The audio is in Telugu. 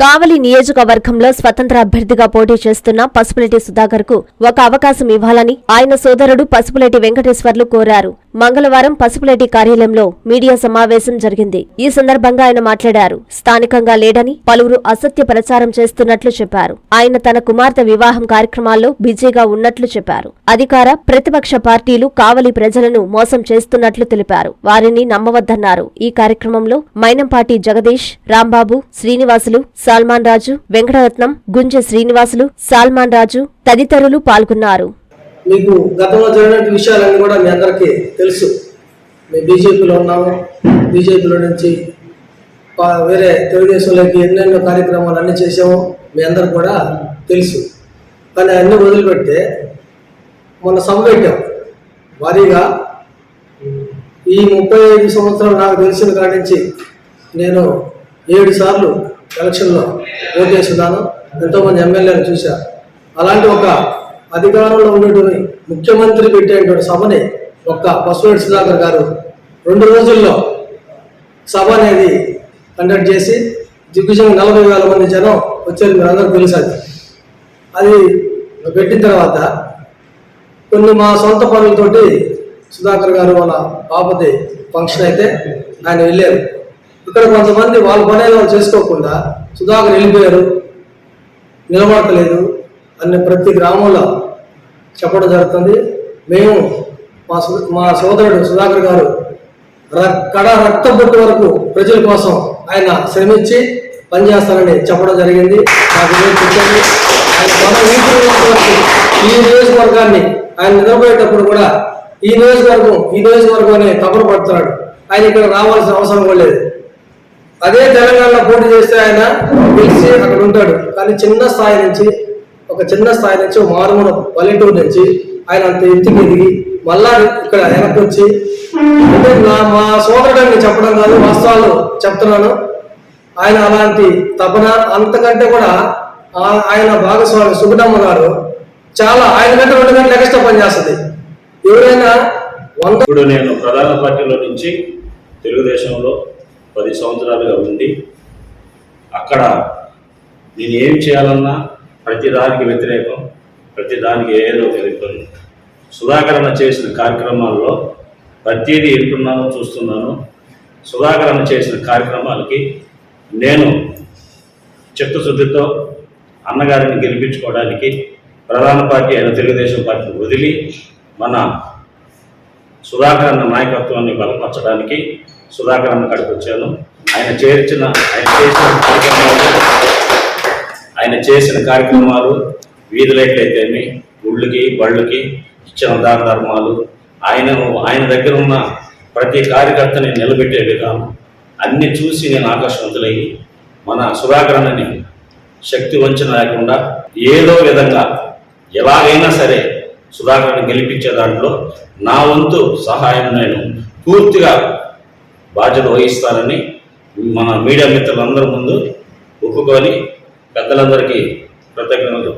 కావలి నియోజకవర్గంలో స్వతంత్ర అభ్యర్థిగా పోటీ చేస్తున్న పసుపులేటి సుధాకర్కు ఒక అవకాశం ఇవ్వాలని ఆయన సోదరుడు పసుపులేటి వెంకటేశ్వర్లు కోరారు. మంగళవారం పసుపులేటి కార్యాలయంలో మీడియా సమావేశం జరిగింది. ఈ సందర్భంగా ఆయన మాట్లాడారు. స్థానికంగా లేడని పలువురు అసత్య ప్రచారం చేస్తున్నట్లు చెప్పారు. ఆయన తన కుమార్తె వివాహం కార్యక్రమాల్లో బిజీగా ఉన్నట్లు చెప్పారు. అధికార ప్రతిపక్ష పార్టీలు కావలి ప్రజలను మోసం చేస్తున్నట్లు తెలిపారు. వారిని నమ్మవద్దన్నారు. ఈ కార్యక్రమంలో మైనంపాటి జగదీష్ రాంబాబు శ్రీనివాసులు సాల్మాన్ రాజు వెంకటరత్నం గుంజె శ్రీనివాసులు సాల్మాన్ రాజు తదితరులు పాల్గొన్నారు. మీకు గతంలో జరిగినటువంటి విషయాలన్నీ కూడా మీ అందరికీ తెలుసు. మేము బీజేపీలో ఉన్నాము. బీజేపీలో నుంచి వేరే తెలుగుదేశంలోకి ఎన్నెన్నో కార్యక్రమాలు అన్నీ చేసాము మీ అందరికి కూడా తెలుసు. కానీ అన్నీ వదిలిపెడితే మొన్న సభ పెట్టాం. భారీగా ఈ ముప్పై ఐదు సంవత్సరాలు నాకు తెలిసిన కాడి నుంచి నేను ఏడు సార్లు ఎలక్షన్లో ఓటేస్తున్నాను ఎంతోమంది ఎమ్మెల్యేలు చూశాను అలాంటి ఒక అధికారంలో ఉన్నటువంటి ముఖ్యమంత్రి పెట్టేటువంటి సభని ఒక్క బసవేటి సుధాకర్ గారు రెండు రోజుల్లో సభ అనేది కండక్ట్ చేసి దిగ్విజయం నలభై వేల మంది జనం వచ్చారు మీరు అందరూ తెలుసు అది అది పెట్టిన తర్వాత కొన్ని మా సొంత పనులతోటి సుధాకర్ గారు వాళ్ళ బాపతి ఫంక్షన్ అయితే ఆయన వెళ్ళారు. ఇక్కడ కొంతమంది వాళ్ళ పని వాళ్ళు చేసుకోకుండా సుధాకర్ వెళ్ళిపోయారు. నిలబడతలేదు. అనే ప్రతి గ్రామంలో చెప్పడం జరుగుతుంది. మేము మా మా సోదరుడు సుధాకర్ గారు ర- కడ రక్త బొట్టు వరకు ప్రజల కోసం ఆయన శ్రమించి పనిచేస్తారని చెప్పడం జరిగింది. నాకు చెప్పండి. ఆయన మన వరకు ఈ నియోజకవర్గాన్ని ఆయన నిలబడేటప్పుడు కూడా ఈ నియోజకవర్గం ఈ నియోజకవర్గం అనే కబురు పడుతున్నాడు. ఆయన ఇక్కడ రావాల్సిన అవసరం కూడా లేదు. అదే తెలంగాణలో పోటీ చేస్తే ఆయన గెలిచి అక్కడ ఉంటాడు. కానీ చిన్న స్థాయి నుంచి ఒక చిన్న స్థాయి నుంచి ఒక మారుమూల పల్లెటూరు నుంచి ఆయన అంత ఎత్తుకి ఎదిగి మళ్ళా ఇక్కడ వెనక్కి వచ్చి అంటే నా మా సోదరుడు చెప్పడం కాదు వాస్తవాలు చెప్తున్నాను. ఆయన అలాంటి తపన అంతకంటే కూడా ఆయన భాగస్వామి సుబ్బమ్మ గారు చాలా ఆయన గంట రెండు గంటలు ఎక్స్ట్రా పని చేస్తుంది. ఎవరైనా వంద ఇప్పుడు నేను ప్రధాన పార్టీలో నుంచి తెలుగుదేశంలో పది సంవత్సరాలుగా ఉండి అక్కడ నేను ఏం చేయాలన్నా ప్రతి దానికి వ్యతిరేకం ప్రతి దానికి ఏదో ఒక వ్యతిరేకం. సుధాకరణ చేసిన కార్యక్రమాల్లో ప్రతిదీ వింటున్నాను చూస్తున్నాను. సుధాకరణ చేసిన కార్యక్రమాలకి నేను చిత్తశుద్ధితో అన్నగారిని గెలిపించుకోవడానికి ప్రధాన పార్టీ అయిన తెలుగుదేశం పార్టీని వదిలి మన సుధాకరణ నాయకత్వాన్ని బలపరచడానికి సుధాకరణ కడికి వచ్చాను. ఆయన చేర్చిన ఆయన చేసిన కార్యక్రమాలు ఆయన చేసిన కార్యక్రమాలు వీధి గుళ్ళకి బళ్ళకి ఇచ్చిన దాన ధర్మాలు ఆయన ఆయన దగ్గర ఉన్న ప్రతి కార్యకర్తని నిలబెట్టే విధానం అన్ని చూసి నేను ఆకర్షవంతులయ్యి మన సుధాకర్ శక్తి వంచన లేకుండా ఏదో విధంగా ఎలాగైనా సరే సుధాకరణ గెలిపించే దాంట్లో నా వంతు సహాయం నేను పూర్తిగా బాధ్యత వహిస్తానని మన మీడియా మిత్రులందరి ముందు ఒప్పుకొని పెద్దలందరికీ కృతజ్ఞతలు.